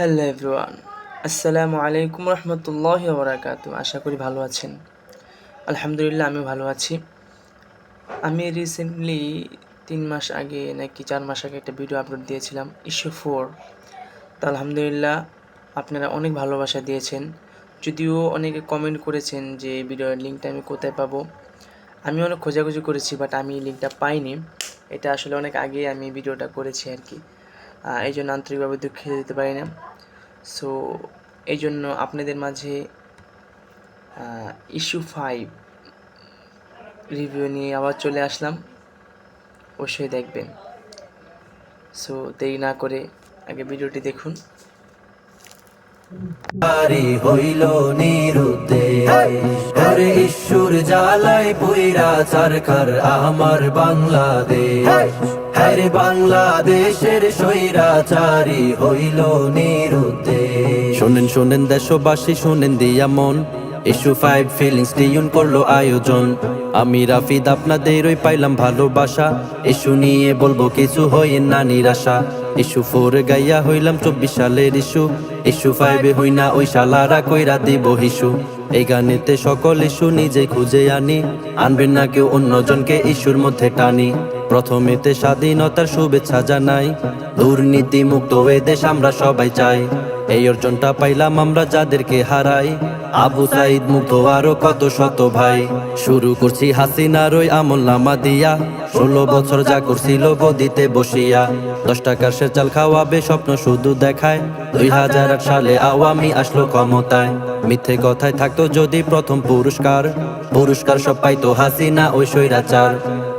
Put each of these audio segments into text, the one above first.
Hello everyone আসসালামু আলাইকুম রহমতুল্লাহ বরাকাতু আশা করি ভালো আছেন। আলহামদুলিল্লাহ আমি ভালো আছি। আমি রিসেন্টলি তিন মাস আগে নাকি চার মাস আগে একটা ভিডিও আপলোড দিয়েছিলাম ইস্যু ফোর তো আলহামদুলিল্লাহ, আপনারা অনেক ভালোবাসা দিয়েছেন। যদিও অনেকে কমেন্ট করেছেন যে এই ভিডিওর লিঙ্কটা আমি কোথায় পাবো। আমি অনেক খোঁজাখুঁজি করেছি বাট আমি এই লিঙ্কটা পাইনি। এটা আসলে অনেক আগে আমি ভিডিওটা করেছি আর কি। এই জন্য আন্তরিকভাবে দুঃখিত দিতে পারি না। সো এই জন্য আপনাদের মাঝে ইস্যু ফাইভ রিভিউ নিয়ে আবার চলে আসলাম। অবশ্যই দেখবেন। সো দেরি না করে আগে ভিডিওটি দেখুন। হইল নিরুতে হরে ঈশ্বর জ্বালায় পুইরা চারকার আমার বাংলাদেশ। হরে বাংলাদেশের সৈরাচারি হইল নিরুতে শোনেন শোনেন দেশবাসী, শোনেন দিয়া মন। ইস্যু ফাইভ ফিলিংস টিউন করল আয়োজন। আমি রাফিদ, আপনাদের ওই পাইলাম ভালোবাসা। ইস্যু নিয়ে বলব কিছু হই না নিরাশা। ইস্যু ফোর গাইয়া হইলাম চব্বিশ সালের ইস্যু ইস্যু ফাইভে হই না ওই শালারা কইরা দিব হিসু। এই গানেতে সকল ইস্যু নিজে খুঁজে আনি। আনবেন না কেউ অন্যজনকে ইস্যুর মধ্যে টানি। প্রথমেতে স্বাধীনতার শুভেচ্ছা জানাই। দুর্নীতি মুক্ত এ দেশ আমরা সবাই চাই। এই অর্জনটা পাইলাম আমরা যাদেরকে হারাই। আবু সাইদ মুক্ত আরও কত শত ভাই। শুরু করছি হাসিনার ওই আমল নামা দিয়া। ষোলো বছর যা করছিল গদিতে বসিয়া। দশ টাকার সে চাল খাওয়াবে স্বপ্ন শুধু দেখায়। দুই হাজার আট সালে আওয়ামী আসলো ক্ষমতায়। মিথ্যে কথায় থাকতো যদি প্রথম পুরস্কার। পুরস্কার সব পাইতো হাসিনা ওই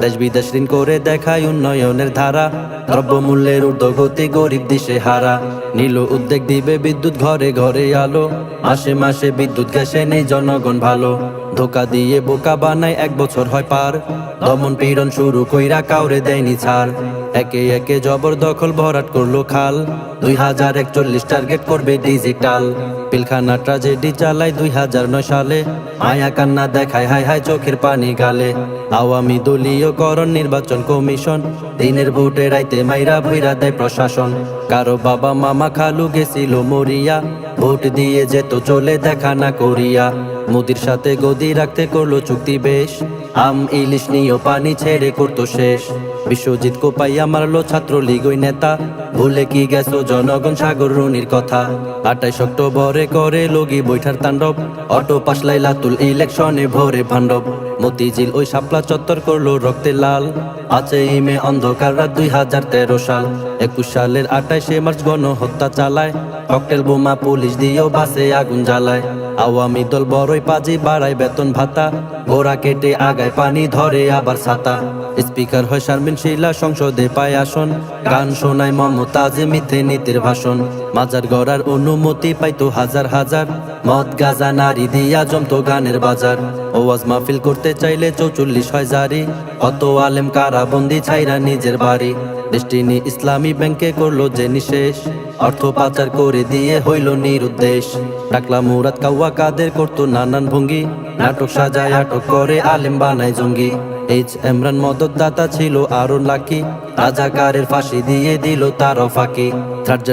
দেশ বিদেশ ঋণ করে দেখায় উন্নয়নের ধারা। দ্রব্যমূল্যের ঊর্ধ্বগতি গরিব দিশে হারা। নীল উদ্যোগ দিবে বিদ্যুৎ ঘরে ঘরে আলো। মাসে মাসে বিদ্যুৎ গ্যাসে নেই জনগণ ভালো। ধোকা দিয়ে বোকা বানায়, এক বছর হয় পার। দমন পীড়ন শুরু কইরা কাউরে দেয়নি ছাড়। একে একে জবরদখল ভরাট করল খাল। দুই হাজার একচল্লিশ টার্গেট করবে ডিজিটাল। পিলখানা ট্রাজেডি চালায় দুই হাজার নয় সালে। মায়া কান্না দেখায় হাই হাই চোখের পানি গালে। আওয়ামী দলীয়করণ, নির্বাচন কমিশন। দিনের ভোটে রাইতে মাইরা ভৈরা দেয় প্রশাসন। কারও বাবা মামা খালু গেছিল মরিয়া। ভোট দিয়ে যেত চলে দেখা না করিয়া। মোদির সাথে গদি রাখতে করল চুক্তি বেশ। আম, ইলিশ নিয়েও পানি ছেড়ে করতো শেষ। বিশ্বজিৎ কোপাইয়া মারলো ছাত্রলীগ ওই নেতা। ভুলে কি গেছো জনগণ সাগর রুনির কথা? আঠাইশ অক্টোবরে করে লগি বৈঠার তাণ্ডব। অটো পাস লাতুল ইলেকশনে ভরে ভাণ্ডব। মতিঝিল ওই শাপলা চত্বর করল রক্তে লাল। আছে ইমে অন্ধকার রাত দুই হাজার তেরো সাল। একুশ সালের আঠাইশে মার্চ গণ হত্যা চালায়। ককটেল বোমা পুলিশ দিয়েও বাসে আগুন জ্বালায়। আওয়ামী দল বড়ই পাজি, বাড়ায় বেতন ভাতা। গোড়া কেটে আগায় পানি ধরে আবার ছাতা। স্পিকার হয় শারমিন শিলা, সংসদে পায় আসন। গান শোনায় মমতাজ মিথ্যে নীতির ভাষণ। মাজার গড়ার অনুমতি পাইতো হাজার হাজার। মদ গাজা নারী দিয়া জমতো গানের বাজার। ওয়াজ মাহফিল করতে চাইলে চৌচল্লিশ হয় জারি। কত আলেম কারাবন্দি ছাইরা নিজের বাড়ি। ডেস্টিনি ইসলামী ব্যাংকে করল যে নিশেষ অর্থ পাচার করে দিয়ে হইল নিরুদ্দেশ। টাকলা মুরাদ কাউয়া কাদের করতো নানান ভঙ্গি। নাটক সাজায়, আটক করে আলেম বানায় জঙ্গি। এইচ এমরান মদত দাতা ছিল আরও লাকি। রাজাকারের ফাঁসি দিয়ে দিল তারও ফাঁকি। থার্ড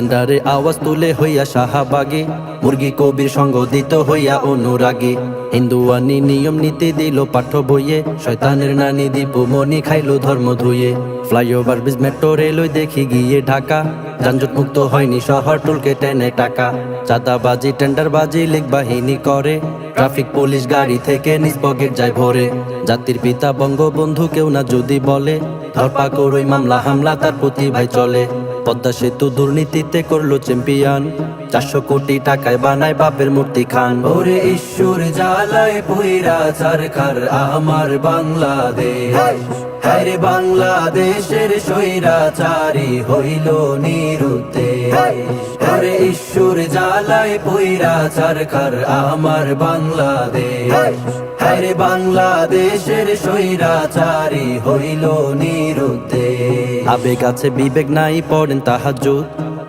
আওয়াজ তুলে হইয়া শাহাবাগি। মুরগি কবির সঙ্গ দিত হইয়া অনুরাগী। হিন্দুয়ানি নিয়ম নীতি দিল পাঠ্য বইয়ে। শয়তানের নানি দীপু মনি খাইলো ধর্ম ধুয়ে। ফ্লাইওভার ব্রিজ মেট্রো রেলওয়ে দেখি গিয়ে ঢাকা। যানজট মুক্ত হয়নি, শহর টুলকে টেনে টাকা। চাঁদাবাজি, টেন্ডারবাজি, লিগ বাহিনী করে। ট্রাফিক, পুলিশ, গাড়ি থেকে নিজ পকেট যায় ভরে। জাতির পিতা, বঙ্গবন্ধু কেউ না যদি বলে, ধরপাকড়, ওই মামলা, হামলা, তার প্রতি ভাই চলে। পদ্মা সেতু দুর্নীতিতে করল চ্যাম্পিয়ন চারশো কোটি টাকায় বানায় বাপের মূর্তি খান। ওরে ঈশ্বর জ্বালায় পুইরা সরকার আমার বাংলাদেশ। হরে বাংলাদেশের সৈরাচারি হইল নিরুতে হরে ঈশ্বর জ্বালায় পুইরা সরকার আমার বাংলাদেশ। হরে বাংলাদেশের সৈরাচারি হইল নিরুদ্দে। আবেগ আছে, বিবেক নাই, পড়েন তাহাজুদ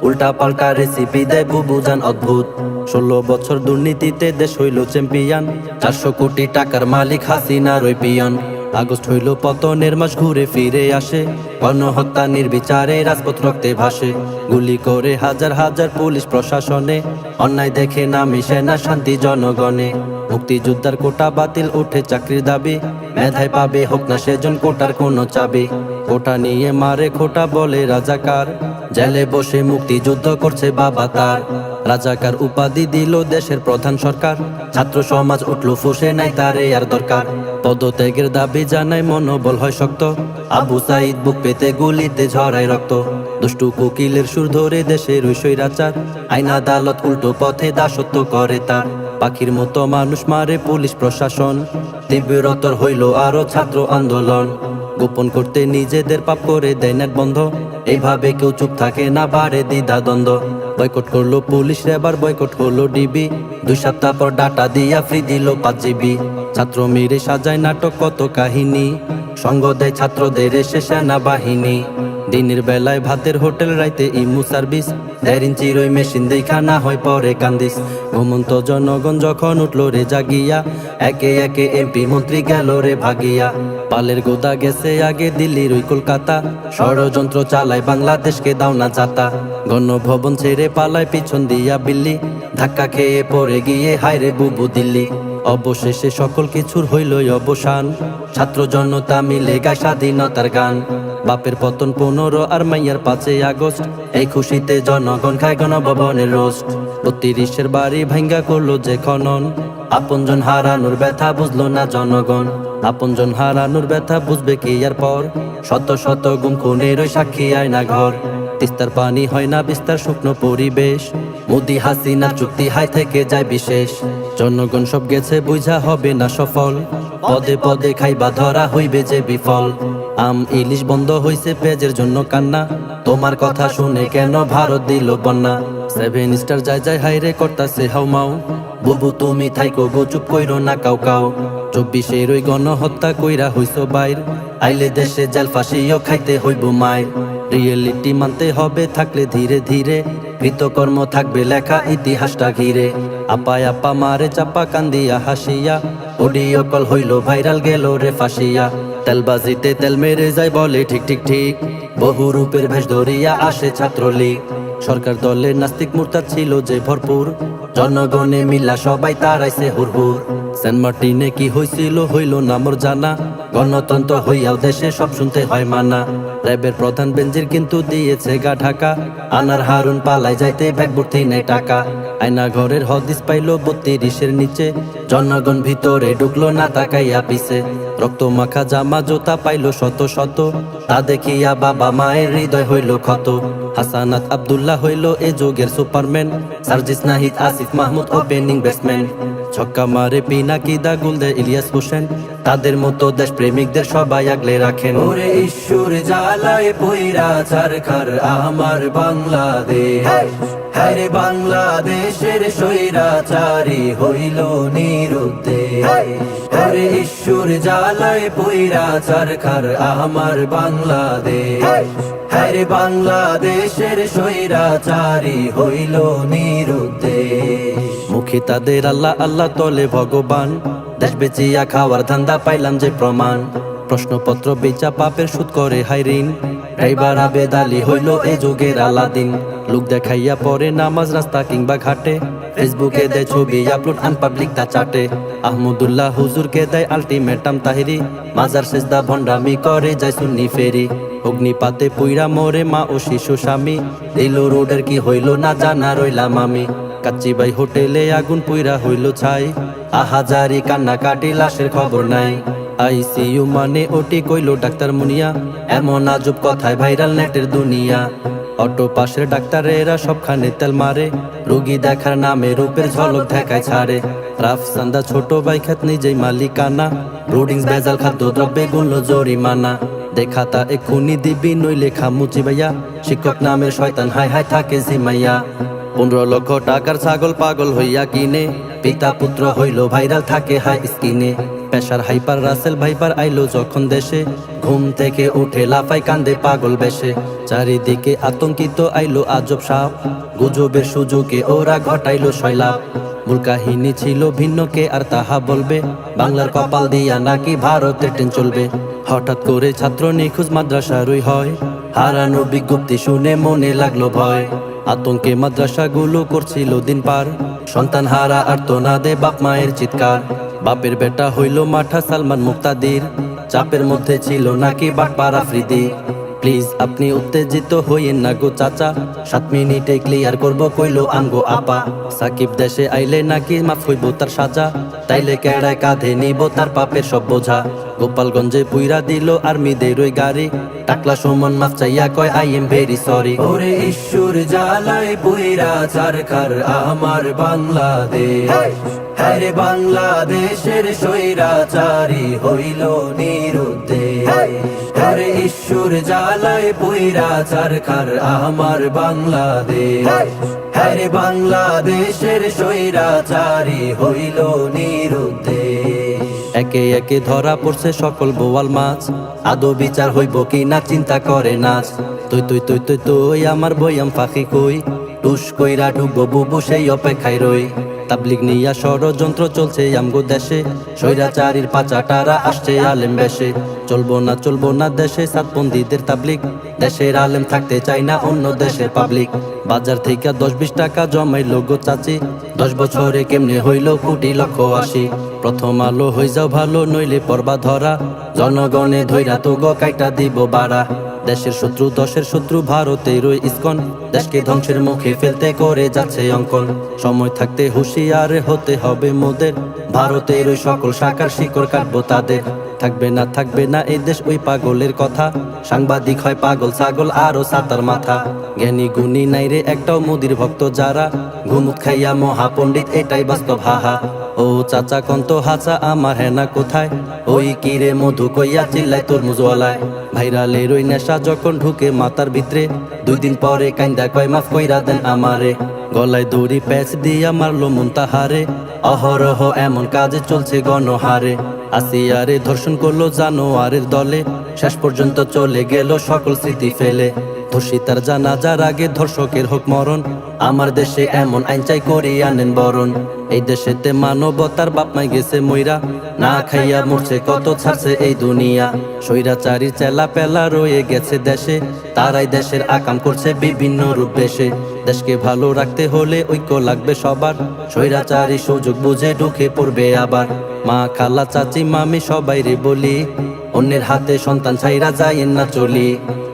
উল্টা পাল্টা রেসিপি দেয় বুবুজান অদ্ভুত। ষোলো বছর দুর্নীতিতে দেশ হইল চ্যাম্পিয়ন চারশো কোটি টাকার মালিক হাসিনা রই পিয়ন। আগস্ট হইল, পতনের মাস ঘুরে ফিরে আসে। গণহত্যা নির্বিচারে, রাজপথ রক্তে ভাসে। গুলি করে হাজার হাজার পুলিশ প্রশাসনে। অন্যায় দেখে নামি সেনা শান্তি জনগণে। মুক্তিযোদ্ধার কোটা বাতিল, উঠে চাকরির দাবি। মেধায় পাবে, হোক না সেজন, কোটার কোনো চাবি। কোটা নিয়ে মারে খোটা বলে রাজাকার। জেলে বসে মুক্তিযুদ্ধ করছে বাবা তার। রাজাকার উপাধি দিল দেশের প্রধান সরকার। ছাত্র সমাজ উঠল, ফুসে নাই তারে আর দরকার। পদত্যাগের দাবি জানায়, মনোবল হয় শক্ত। আবু সাইদ বুক পেতে গুলিতে ঝরায় রক্ত। দুষ্টু কোকিলের সুর ধরে দেশের স্বৈরাচার। আইন আদালত উল্টো পথে দাসত্ব করে তার। পাখির মতো মানুষ মারে পুলিশ প্রশাসন। তীব্রতর হইল আরও ছাত্র আন্দোলন। গোপন করতে নিজেদের পাপ করে দেয় নেট বন্ধ। এইভাবে কেউ চুপ থাকে না, বাড়ে দ্বিধা দ্বন্দ্ব বয়কট করল পুলিশ, এবার বয়কট করল ডিবি। দুই সপ্তাহ পর ডাটা দিয়া ফ্রি দিল পাঁচ জিবি ছাত্র মেরে সাজায় নাটক কত কাহিনী? সঙ্গ দেয় ছাত্রদের এসে সেনাবাহিনী। দিনের বেলায় ভাতের হোটেল, রাইতে ইমু সার্ভিস। দেড় ইঞ্চির ওই মেশিন দেখা না হয় পরে কান্দিস। ঘুমন্ত জনগণ যখন উঠল রে জাগিয়া, একে একে এমপি মন্ত্রী গেল রে ভাগিয়া। পালের গোদা গেছে আগে দিল্লির ওই কলকাতা। ষড়যন্ত্র চালায় বাংলাদেশকে দাও না যাতা। গণভবন ছেড়ে পালায় পিছন দিয়া বিল্লি। ধাক্কা খেয়ে পড়ে গিয়ে হায়রে বুবু দিল্লি। অবশেষে সকল কিছুর হইলই অবসান। ছাত্র জনতা মিলে গায় স্বাধীনতার গান। বাপের পতন পনেরো আর মাইয়ার পাঁচই আগস্ট। এই খুশিতে জনগণ খায় গণভবনের রোস্ট। বত্রিশের বাড়ি ভাঙ্গা করল যে খনন। আপনজন হারানোর ব্যথা বুঝলো না জনগণ। আপনজন হারানোর ব্যথা বুঝবে কি আর পর? শত শত গুম খুনের ওই সাক্ষী আয়না ঘর। তিস্তার পানি হয় না বিস্তার শুকনো পরিবেশ। মোদি হাসিনার চুক্তি হাই থেকে যায় বিশেষ। জনগণ সব গেছে, বুঝা হবে না সফল। পদে পদে খাইবা ধরা হইবে যে বিফল। আম ইলিশ বন্ধ হইছে পেজের জন্য কান্না। তোমার কথা শুনে কেন ভারত দিল বন্যা? সেভেন স্টার যায় যায় হাইরে করতাছে হাউমাউ বুবু তুমি থাইকো গো চুপ কইরো না কাউ কাউ। চব্বিশের ওই গণহত্যা কইরা হইছো বাইর। আইলে দেশে জেল ফাঁসিও খাইতে হইব মায়ের রিয়েলিটি মানতে হবে, থাকলে ধীরে ধীরে। কৃতকর্ম থাকবে লেখা, ইতিহাসটা ঘিরে। আপায় আপা মারে, চাপা কান্দিয়া, হাসিয়া। অডিও কল হইল ভাইরাল গেল রে ফাঁসিয়া। তেলবাজিতে তেল মেরে যায় বলে, ঠিক ঠিক ঠিক। বহু রূপের ভেষ ধরিয়া আসে ছাত্রলীগ। সরকার দলের নাস্তিক মূর্তা ছিল যে ভরপুর। জনগণে মিলা সবাই তারাইছে হুরহুর সেন্ট মার্টিনে কি হইছিল হইল না মোর জানা। গণতন্ত্র হইয়াও দেশে সব শুনতে হয় মানা। র্যাবের প্রধান বেঞ্জির কিন্তু দিয়েছে গা ঢাকা। আনার হারুন পালাই যাইতে ব্যাগ ভর্তি নেই টাকা। আয়না ঘরের হদিস পাইলো বত্রিশের নিচে। জনগণ ভিতরে ঢুকলো না তাকাইয়া পিছে। রক্ত মাখা জামা জোতা পাইলো শত শত। তা দেখিয়া বাবা মায়ের হৃদয় হইল ক্ষত। হাসানাত আব্দুল্লাহ হইল এ যুগের superman. Sarjis Nahid, Asif Mahmud opening batsman. ছক্কা মারে পিনাকিদা গুলদে ইলিয়াস হোসেন। তাদের মতো দেশ প্রেমিকদের সবাই আগলে রাখেন। ওরে ঈশ্বর জ্বালায় পইরা চারখার আমার বাংলাদেশ। হ্যারে বাংলাদেশের সৈরাচারি হইল নিরুদ্দেশ। ওরে ঈশ্বর জ্বালায় পইরা চারখার আমার বাংলাদেশ। হ্যারে বাংলাদেশের সৈরাচারি হইল নিরুদ্দেশ। মুখে তাদের আল্লাহ আল্লাহ তলে ভগবান। দেশ বেচিয়া খাওয়ার ধান্দা পাইলাম যে প্রমাণ। প্রশ্নপত্র বেচা পাপের সুদ করে হাইরিন ড্রাইভার আবেদালি হইল এ যুগের আলাদিন। লোক দেখাইয়া পরে নামাজ রাস্তা কিংবা ঘাটে। ফেসবুকে দেয় ছবি, আপলোড আনপাবলিক তা চাটে। আহমদুল্লাহ হুজুরকে দেয় আলটিমেটাম তাহিরি। মাজার সেজদা ভণ্ডামি করে, যায় সুন্নি ফেরি। অগ্নিপাতে পুইরা মরে মা ও শিশু স্বামী। দিল রোডের কি হইল না জানা রইলাম আমি। কাচ্চিবাই হোটেলে আগুন পুইরা হইল ছাই। আহাজারি কান্না কাটি, লাশের খবর নাই। আইসিইউ মানে ওটি কইলো ডাক্তার মুনিয়া। এমন আজব কথায় ভাইরাল নেটের দুনিয়া। অটো পাশের ডাক্তারেরা সবখানে তেল মারে। রোগী দেখার নামে রূপের ঝলক দেখায় ছাড়ে। রাফ সান্দা ছোট ভাই খাত নিজেই মালিকানা। রোডিংস বেজাল খাদ্য দ্রব্যে গুলো জরিমানা। দেখা দেখাতা এক্ষুনি দিবি, নইলে খামুচি ভাইয়া। শিক্ষক নামের শয়তান হাই হাই থাকে জিমাইয়া পনেরো লক্ষ টাকার ছাগল পাগল হইয়া কিনে। পিতা পুত্র হইল ভাইরাল থাকে হাই স্কিনে। পেশার হাইপার রাসেল ভাইপার আইলো যখন দেশে। ঘুম থেকে উঠে লাফাই কান্দে পাগল বেশে। চারিদিকে আতঙ্কিত আইলো আজব সাপ। গুজবের সুযোগে ওরা ঘটাইলো শৈলাপ মূল কাহিনী ছিল ভিন্ন কে আর তাহা বলবে। বাংলার কপাল দিয়া নাকি ভারতের ট্রেন চলবে। হঠাৎ করে ছাত্র নিখোঁজ মাদ্রাসারই হয়। হারানো বিজ্ঞপ্তি শুনে মনে লাগল ভয়। আতঙ্কে মাদ্রাসাগুলো করছিল দিন পার। সন্তান হারা আর তো না দে বাপ মায়ের চিৎকার। বাপের বেটা হইল মাঠা সালমান মুক্তাদির। চাপের মধ্যে ছিল নাকি বাপার আফ্রিদি প্লিজ আপনি উত্তেজিত হইয়েন না গো চাচা। সাত মিনিটে ক্লিয়ার করব কইলো আমগো আপা। সাকিব দেশে আইলে নাকি মাফ হইব তার সাজা। তাইলে কেড়ায় কাঁধে নিব তার পাপের সব বোঝা। গোপালগঞ্জে পুইরা দিল আর্মিদের ওই গাড়ি। টাকলা সুমন মাফ চাইয়া কয় আই এম ভেরি সরি। ওরে ঈশ্বর জ্বালায় পুইরা চারখার আমার বাংলাদেশ। হ্যারে বাংলাদেশের সৈরাচারি হইল নিরুদ্দেশ হরে ঈশ্বর জ্বালায় পুইরা চারখার আমার বাংলাদেশ। হরে বাংলাদেশের সৈরাচারি হইল নিরুদ্দেশ একে একে ধরা পড়ছে সকল বোয়াল মাছ। আদৌ বিচার হইব কি না চিন্তা করে নাচ। তুই তুই তুই তুই তুই আমার বইয়াম ফাঁকি কই। টুস কইরা ঢুকবো বুবু সেই অপেক্ষায় রই। তাবলিগ নিয়া ষড়যন্ত্র চলছে আমগো দেশে। স্বৈরাচারীর পাচাটারা আসছে আলেম বেশে। চলবো না চলবো না দেশে সাতবন্দীদের তাবলিগ। দেশের আলেম থাকতে চাই না অন্য দেশের পাবলিক। বাজার থেকে দশ বিশ টাকা জমাই লোগো চাচি। দশ বছরে কেমনে হইল কোটি লক্ষ আশি। প্রথম আলো হই যাও ভালো, নইলে পর্বা ধরা। জনগণে ধৈরা তো গো কাইটা দিব বাড়া। দেশের শত্রু, দশের শত্রু ভারতের ইস্কন। দেশকে ধ্বংসের মুখে ফেলতে করে যাচ্ছে অঙ্কন। সময় থাকতে হুঁশিয়ার হতে হবে মোদের। ভারতের ওই সকল শাখার শিকড় কাটবো তাদের। থাকবে না থাকবে না এই দেশ ওই পাগলের কথা। সাংবাদিক হয় পাগল, ছাগল আরও সাতার মাথা। জ্ঞানী গুণী নাই রে একটাও মোদির ভক্ত যারা। ঘুমুত খাইয়া মহাপণ্ডিত, এটাই বাস্তব হাহা। ও চাচা কন্ত হাচা, আমার হেনা কোথায়? ওই কিরে মধু কইয়া চিল্লাই তোর মুজওয়ালায় ভাইরালের ওই নেশা যখন ঢুকে মাতার ভিতরে, দুই দিন পরে কাইন্দা কয়, মাফ কইরা দেন আমারে। গলায় দড়ি প্যাচ দিয়া মারলো মন তাহারে। অহরহ এমন কাজে চলছে গণহারে। আসিয়ারে ধর্ষণ করল জানোয়ারের দলে। শেষ পর্যন্ত চলে গেল সকল স্মৃতি ফেলে। ধর্ষিতার জানাজার আগে ধর্ষকের হোক মরণ। আমার দেশে এমন আইন চাই করি আনেন বরণ। এই দেশেতে মানবতার বাপ মাই গেছে মইরা। না খাইয়া মরছে, কত ছাড়ছে এই দুনিয়া। স্বৈরাচারী চেলা পেলা রয়ে গেছে দেশে। তারাই দেশের আকাম করছে বিভিন্ন রূপ বেশে দেশকে ভালো রাখতে হলে ঐক্য লাগবে সবার। স্বৈরাচারী সুযোগ বুঝে ঢুকে পড়বে আবার। মা খালা চাচি মামি সবাই রে বলি, অন্যের হাতে সন্তান ছাইরা যায় না চলি।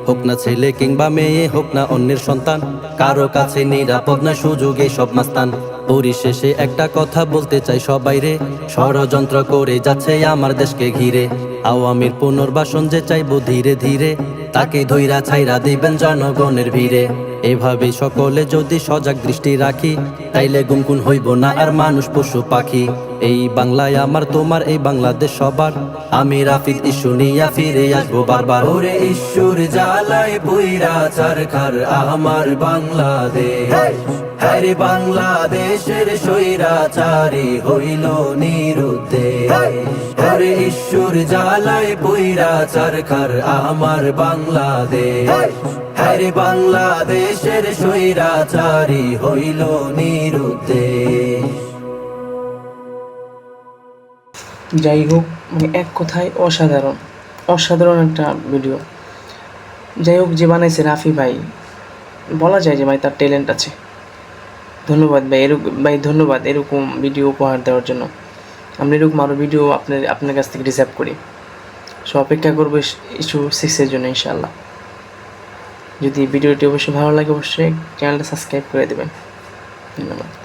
হোক না ছেলে কিংবা মেয়ে, হোক না অন্যের সন্তান, কারও কাছে নিরাপদ না সুযোগে সব মাস্তান। পরিশেষে একটা কথা বলতে চাই সবাই রে ষড়যন্ত্র করে যাচ্ছে আমার দেশকে ঘিরে। আওয়ামীর পুনর্বাসন যে চাইব ধীরে ধীরে, তাকে ধৈরা ছাইরা দিবেন জনগণের ভিড়ে। এভাবে সকলে যদি সজাগ দৃষ্টি রাখি, তাইলে গুমকুন হইব না আর মানুষ পশু পাখি। এই বাংলায় আমার, তোমার এই বাংলাদেশ সবার। আমি রাফিদ ইস্যু নিয়া ফিরে আসব বারবার। ওরে ঈশ্বর, জ্বালায় বইরা আমার বাংলাদেশ। হ্যারে বাংলাদেশের সৈরাচারি হইল নিরুদ্দেশ হরে ঈশ্বর জ্বালায় বইরা চারখার আমার বাংলাদেশ। হ্যারে বাংলাদেশের সৈরাচারি হইল নিরুদ্দেশ যাই হোক মানে এক কথায় অসাধারণ অসাধারণ একটা ভিডিও যাই হোক যে বানাইছে রাফি ভাই বলা যায় যে ভাই তার ট্যালেন্ট আছে। ধন্যবাদ ভাই, এরকম, ভাই ধন্যবাদ এরকম ভিডিও উপহার দেওয়ার জন্য। আমরা এরকম আরও ভিডিও আপনার আপনার কাছ থেকে রিসার্ভ করি। সো অপেক্ষা করব ইস্যু সিক্সের জন্য ইনশাআল্লাহ। যদি ভিডিওটি অবশ্যই ভালো লাগে, অবশ্যই চ্যানেলটা সাবস্ক্রাইব করে দেবেন। ধন্যবাদ।